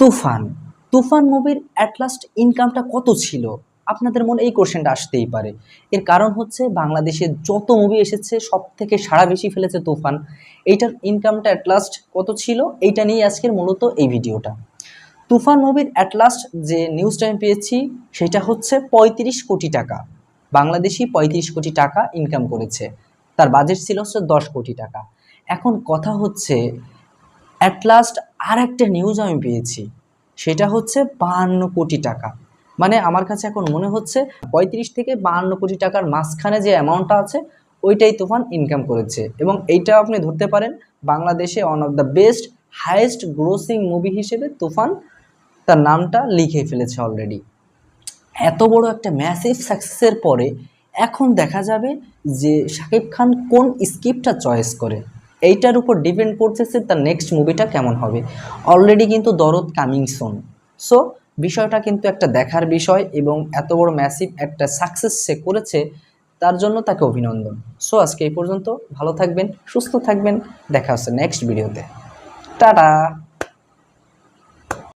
তুফান। তুফান মুভির at last ইনকামটা কত ছিল? আপনাদের মনে এই কোশ্চেনটা আসতেই পারে। এর কারণ হচ্ছে বাংলাদেশে যত মুভি এসেছে সব থেকে সারা বেশি ফেলেছে তুফান। এইটার ইনকামটা অ্যাট লাস্ট কত ছিল? এইটা নিয়ে আজকের মূলত এই ভিডিওটা তুফান মুভির অ্যাট লাস্ট যে নিউজটা আমি পেয়েছি, সেটা হচ্ছে পঁয়ত্রিশ কোটি টাকা। বাংলাদেশি পঁয়ত্রিশ কোটি টাকা ইনকাম করেছে। তার বাজেট ছিল হচ্ছে দশ কোটি টাকা। এখন কথা হচ্ছে অ্যাট লাস্ট আর একটা নিউজ আমি পেয়েছি। সেটা হচ্ছে বাহান্ন কোটি টাকা। মানে আমার কাছে এখন মনে হচ্ছে পঁয়ত্রিশ থেকে বাহান্ন কোটি টাকার মাঝখানে যে অ্যামাউন্টটা আছে, ওইটাই তুফান ইনকাম করেছে। এবং এইটা আপনি ধরতে পারেন, বাংলাদেশে one of the best highest grossing movie হিসেবে তুফান তার নামটা লিখে ফেলেছে অলরেডি এত বড় একটা ম্যাসিভ সাকসেসের পরে এখন দেখা যাবে যে শাকিব খান কোন স্ক্রিপ্টটা চয়েস করে। এইটার উপর ডিপেন্ড করতেছে তার নেক্সট মুভিটা কেমন হবে। অলরেডি কিন্তু দরদ কামিং সোন সো বিষয়টা কিন্তু একটা দেখার বিষয় এবং এত বড় ম্যাসিভ একটা সাকসেস সে করেছে, তার জন্য তাকে অভিনন্দন। সো আজকে এই পর্যন্ত ভালো থাকবেন, সুস্থ থাকবেন। দেখা হচ্ছে নেক্সট ভিডিওতে টাটা!